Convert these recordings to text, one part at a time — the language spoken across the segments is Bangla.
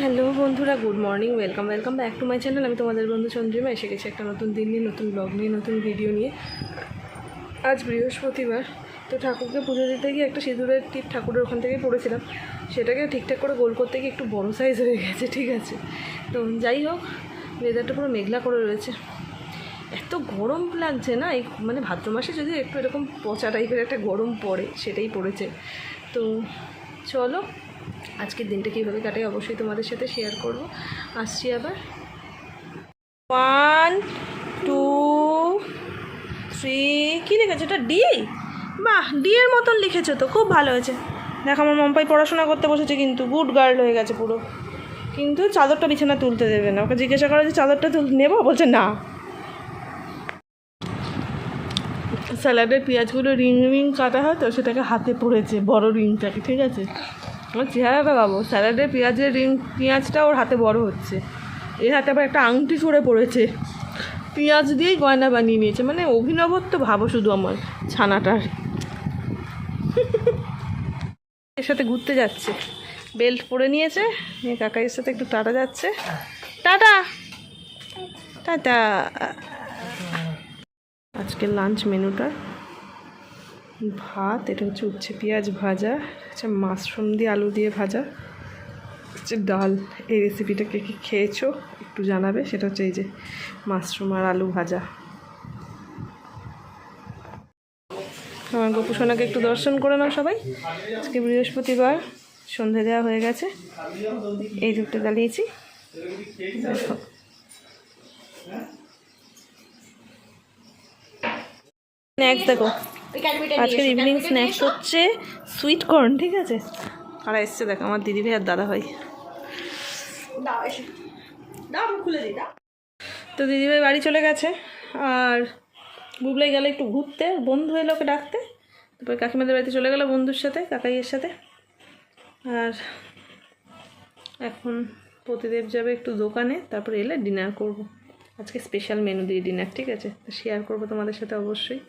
হ্যালো বন্ধুরা, good morning, welcome welcome back to my channel. আমি তোমাদের বন্ধু চন্দ্রিমা, এসে গেছি একটা নতুন দিন নিয়ে, নতুন ব্লগ নিয়ে, নতুন ভিডিও নিয়ে। আজ বৃহস্পতিবার, তো ঠাকুরকে পুজো দিতে গিয়ে একটা সিঁদুরের টিপ ঠাকুরের ওখান থেকেই পড়েছিলাম। সেটাকে ঠিকঠাক করে গোল করতে গিয়ে একটু বড় সাইজ হয়ে গেছে, ঠিক আছে? তো যাই হোক ওয়েদারটা পুরো মেঘলা করে রয়েছে। এত গরম লাগছে না? এই মানে ভাদ্র মাসে যদি একটু এরকম পচা টাইপের একটা গরম পড়ে, সেটাই পড়েছে। তো চলো আজকের দিনটা কীভাবে কাটে অবশ্যই তোমাদের সাথে শেয়ার করব। আসছি আবার। ওয়ান টু থ্রি কী লিখেছে? এটা ডি বাহ ডি এর মতন লিখেছো তো, খুব ভালো হয়েছে। দেখ, আমার মম্পাই পড়াশোনা করতে বসেছে কিন্তু গুড গার্ল হয়ে গেছে পুরো। কিন্তু চাদরটা বিছানা তুলতে দেবে না। ওকে জিজ্ঞাসা করা যে চাদরটা তুল নেব? বলছে, না। স্যালাডের পেঁয়াজগুলো রিং রিং কাটা হয় তো, সেটাকে হাতে পড়েছে, বড় রিংটাকে, ঠিক আছে? আমার চেহারাটা পাবো স্যালাডের পেঁয়াজের রিং, পেঁয়াজটা ওর হাতে বড় হচ্ছে। এর হাতে আবার একটা আংটি ছড়ে পড়েছে। পেঁয়াজ দিয়েই গয়না বানিয়ে নিয়েছে। মানে অভিনবত্ব ভাবো শুধু আমার ছানাটার। এর সাথে ঘুরতে যাচ্ছে। বেল্ট পরে নিয়েছে। এ কাকাইয়ের সাথে একটু টাটা যাচ্ছে। টাটা! টাটা! আজকের লাঞ্চ মেনুটা। ভাত, এটা হচ্ছে উচ্ছে পেঁয়াজ ভাজা হচ্ছে মাশরুম দিয়ে আলু দিয়ে ভাজা, হচ্ছে ডাল। এই রেসিপিটা কে কী খেয়েছো একটু জানাবে, সেটা হচ্ছে এই যে মাশরুম আর আলু ভাজা। আমার গোপুসোনাকে একটু দর্শন করে নাও সবাই। আজকে বৃহস্পতিবার, সন্ধে দেওয়া হয়ে গেছে। এই ধূপটা জ্বালিয়েছি। স্ন্যাক্স দেখো। আজকের ইভিনিং স্ন্যাক্স হচ্ছে সুইট কর্ন ঠিক আছে? আর এসছে দেখো আমার দিদি ভাই আর দাদা ভাই। তো দিদিভাই বাড়ি চলে গেছে আর বুবলাই গেলে একটু ঘুরতে বন্ধু এলো ওকে ডাকতে। তারপরে কাকিমাদের বাড়িতে চলে গেলো বন্ধুর সাথে কাকাইয়ের সাথে। আর এখন প্রতিদেব যাবে একটু দোকানে তারপরে এলে ডিনার করব। আজকে স্পেশাল মেনু দিয়ে ডিনার ঠিক আছে? শেয়ার করব তোমাদের সাথে অবশ্যই।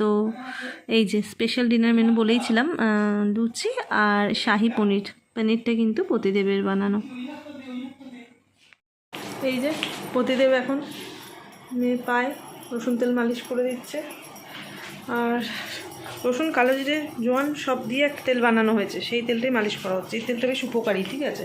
তো এই যে স্পেশাল ডিনার মেনু বলেইছিলাম লুচি আর শাহি পনির। পনিরটা কিন্তু পতিদেবের বানানো। এই যে পতিদেব এখন মেয়ে পায়ে, রসুন তেল মালিশ করে দিচ্ছে। আর রসুন, কালো জিরে, জোয়ান সব দিয়ে একটা তেল বানানো হয়েছে। সেই তেলটাই মালিশ করা হচ্ছে। এই তেলটা বেশ উপকারী ঠিক আছে?